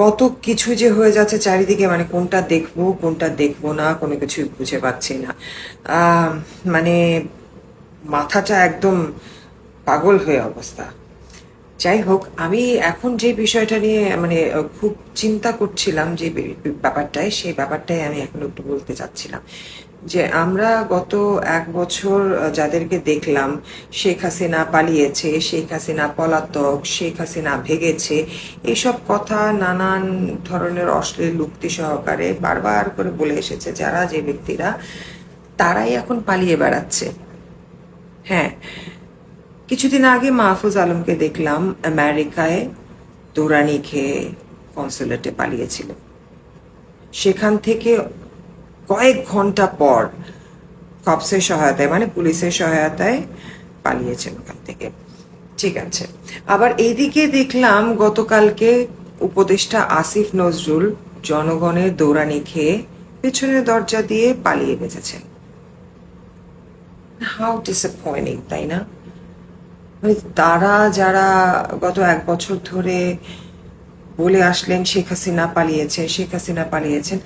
কত কিছু যে হয়ে যাচ্ছে চারিদিকে মানে কোনটা দেখব কোনটা দেখব না, কোনো কিছুই বুঝে পাচ্ছি না। মানে মাথাটা একদম পাগল হয়ে অবস্থা। যাই হোক, আমি এখন যে বিষয়টা নিয়ে মানে খুব চিন্তা করছিলাম যে ব্যাপারটায়, সেই ব্যাপারটাই আমি এখন একটু বলতে চাচ্ছিলাম। যে আমরা গত এক বছর যাদেরকে দেখলাম, শেখ হাসিনা পালিয়েছে, শেখ হাসিনা পলাতক, শেখ হাসিনা ভেগেছে এইসব কথা নানান ধরনের অশ্লীল লুক্তি সহকারে বারবার করে বলে এসেছে যারা, যে ব্যক্তিরা, তারাই এখন পালিয়ে বেড়াচ্ছে। হ্যাঁ কিছুদিন আগে মাহফুজ আলমকে দেখলাম আমেরিকায় দৌড়ানি খেয়ে কনসুলেটে পালিয়েছিল। সেখান থেকে কয়েক ঘণ্টা পর কপসের সহায়তায় মানে পুলিশের সহায়তায় পালিয়েছেন ওখান থেকে। ঠিক আছে। আবার এইদিকে দেখলাম গতকালকে উপদেষ্টা আসিফ নজরুল জনগণের দৌড়ানি খেয়ে পেছনের দরজা দিয়ে পালিয়ে বেঁচেছেন হাউ ডিসঅ্যাপয়েন্টিং তাই না? তারা যারা গত এক বছর ধরে বলে আসলেন শেখ হাসিনা পালিয়েছেন, শেখ হাসিনা পালিয়েছেন,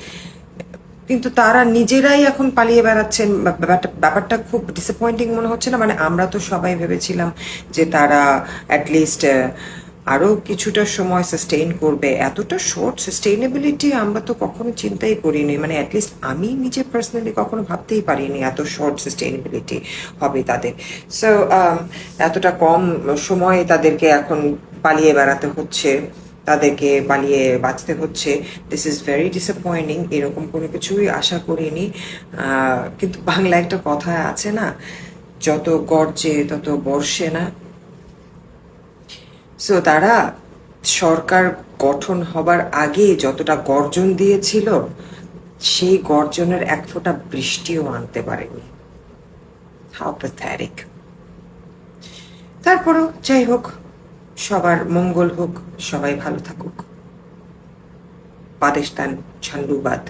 কিন্তু তারা নিজেরাই এখন পালিয়ে বেড়াচ্ছেন। ব্যাপারটা ব্যাপারটা খুব ডিসঅ্যাপয়েন্টিং মনে হচ্ছে না? মানে আমরা তো সবাই ভেবেছিলাম যে তারা অ্যাটলিস্ট আরও কিছুটা সময় সাস্টেইন করবে। এতটা শর্ট সাস্টেইনেবিলিটি আমরা তো কখনো চিন্তাই করিনি। মানে অ্যাটলিস্ট আমি নিজে পার্সোনালি কখনো ভাবতেই পারিনি এত শর্ট সাস্টেইনেবিলিটি হবে তাদের। সো এতটা কম সময়ে তাদেরকে এখন পালিয়ে বেড়াতে হচ্ছে, তাদেরকে পালিয়ে বাঁচতে হচ্ছে। দিস ইজ ভেরি ডিসঅ্যাপয়েন্টিং এরকম কোনো কিছুই আশা করিনি। কিন্তু বাংলা একটা কথা আছে না, যত গর্জে তত বর্ষে না সো তারা সরকার গঠন হবার আগে যতটা গর্জন দিয়েছিল, সেই গর্জনের এক ফোঁটা বৃষ্টিও আনতে পারেনি। তারপরও যাই হোক, সবার মঙ্গল হোক, সবাই ভালো থাকুক। পাকিস্তান ঝান্ডুবাদ।